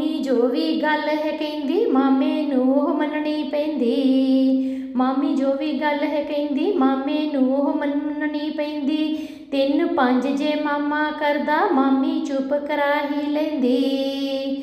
Mummy ਜੋ ਵੀ ਗੱਲ ਹੈ ਕਹਿੰਦੀ, ਮਾਮੇ ਨੂੰ ਉਹ ਮੰਨਣੀ ਪੈਂਦੀ। ਮਾਮੀ ਜੋ ਵੀ ਗੱਲ ਹੈ ਕਹਿੰਦੀ, ਮਾਮੇ ਨੂੰ ਉਹ ਮੰਨਣੀ ਪੈਂਦੀ। ਤਿੰਨ ਪੰਜ ਜੇ ਮਾਮਾ ਕਰਦਾ, ਮਾਮੀ ਚੁੱਪ ਕਰਾ ਹੀ ਲੈਂਦੀ।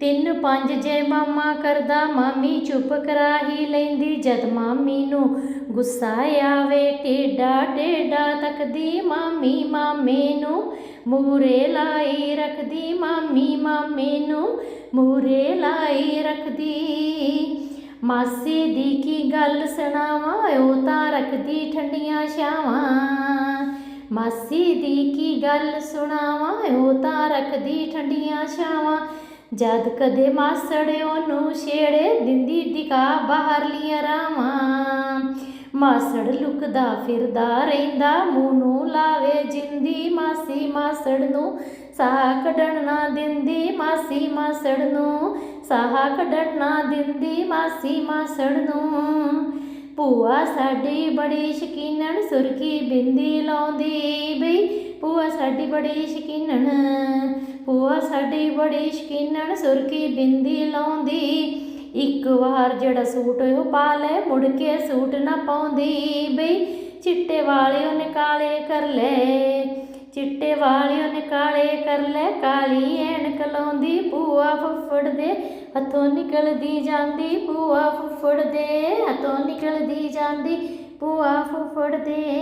ਤਿੰਨ ਪੰਜ ਜੇ ਮਾਮਾ ਕਰਦਾ, ਮਾਮੀ ਚੁੱਪ ਕਰਾ ਹੀ ਲੈਂਦੀ। ਜਦ ਮਾਮੀ ਨੂੰ ਗੁੱਸਾ ਆਵੇ, ਟੇਡਾ ਟੇਡਾ ਤੱਕਦੀ। ਮਾਮੀ ਮਾਮੇ ਨੂੰ ਮੂਰੇ ਲਾਈ ਰੱਖਦੀ। ਮਾਮੀ ਮਾਮੇ ਨੂੰ ਮੂਰੇ ਲਾਈ ਰੱਖਦੀ। ਮਾਸੀ ਦੀ ਕੀ ਗੱਲ ਸੁਣਾਵਾਂ, ਉਹ ਤਾਂ ਰੱਖਦੀ ਠੰਡੀਆਂ ਛਾਵਾਂ। ਮਾਸੀ ਦੀ ਕੀ ਗੱਲ ਸੁਣਾਵਾਂ, ਉਹ ਤਾਂ ਰੱਖਦੀ ਠੰਡੀਆਂ ਛਾਵਾਂ। ਜਦ ਕਦੇ ਮਾਸੜ ਉਹਨੂੰ ਛੇੜੇ ਦਿੰਦੀ ਟਿਕਾ ਬਾਹਰਲੀਆਂ ਰਾਵਾਂ। ਮਾਸੜ ਲੁਕਦਾ ਫਿਰਦਾ ਰਹਿੰਦਾ, ਮੂੰਹ ਨੂੰ ਲਾਵੇ ਜਿੰਦੀ। ਮਾਸੀ ਮਾਸੜ ਨੂੰ ਸਾਹ ਕੱਢਣ ਨਾ ਦਿੰਦੀ ਮਾਸੀ ਮਾਸੜ ਨੂੰ, ਸਾਹ ਕੱਢਣ ਨਾ ਦਿੰਦੀ ਮਾਸੀ ਮਾਸੜ ਨੂੰ। ਭੂਆ ਸਾਡੀ ਬੜੀ ਸ਼ਕੀਨਣ, ਸੁਰਖੀ ਬਿੰਦੀ ਲਾਉਂਦੀ ਬਈ। ਭੂਆ ਸਾਡੀ ਬੜੀ ਸ਼ਕੀਨਣ, ਭੂਆ ਸਾਡੀ ਬੜੀ ਸ਼ਕੀਨਣ, ਸੁਰਖੀ ਬਿੰਦੀ ਲਾਉਂਦੀ। ਇੱਕ ਵਾਰ ਜਿਹੜਾ ਸੂਟ ਉਹ ਪਾ ਲੈ, ਮੁੜ ਕੇ ਸੂਟ ਨਾ ਪਾਉਂਦੀ ਬਈ। ਚਿੱਟੇ ਵਾਲੇ ਉਹਨੇ ਕਾਲੇ ਕਰ ਲੈ ਚਿੱਟੇ ਵਾਲੇ ਉਹਨੇ ਕਾਲੇ ਕਰ ਲੈ ਕਾਲੀ ਐਨਕ ਲਾਉਂਦੀ ਭੂਆ ਫੁੱਫੜ ਦੇ ਹੱਥੋਂ ਨਿਕਲਦੀ ਜਾਂਦੀ, ਭੂਆ ਫੁੱਫੜ ਦੇ ਹੱਥੋਂ ਨਿਕਲਦੀ ਜਾਂਦੀ, ਭੂਆ ਫੁੱਫੜ ਦੇ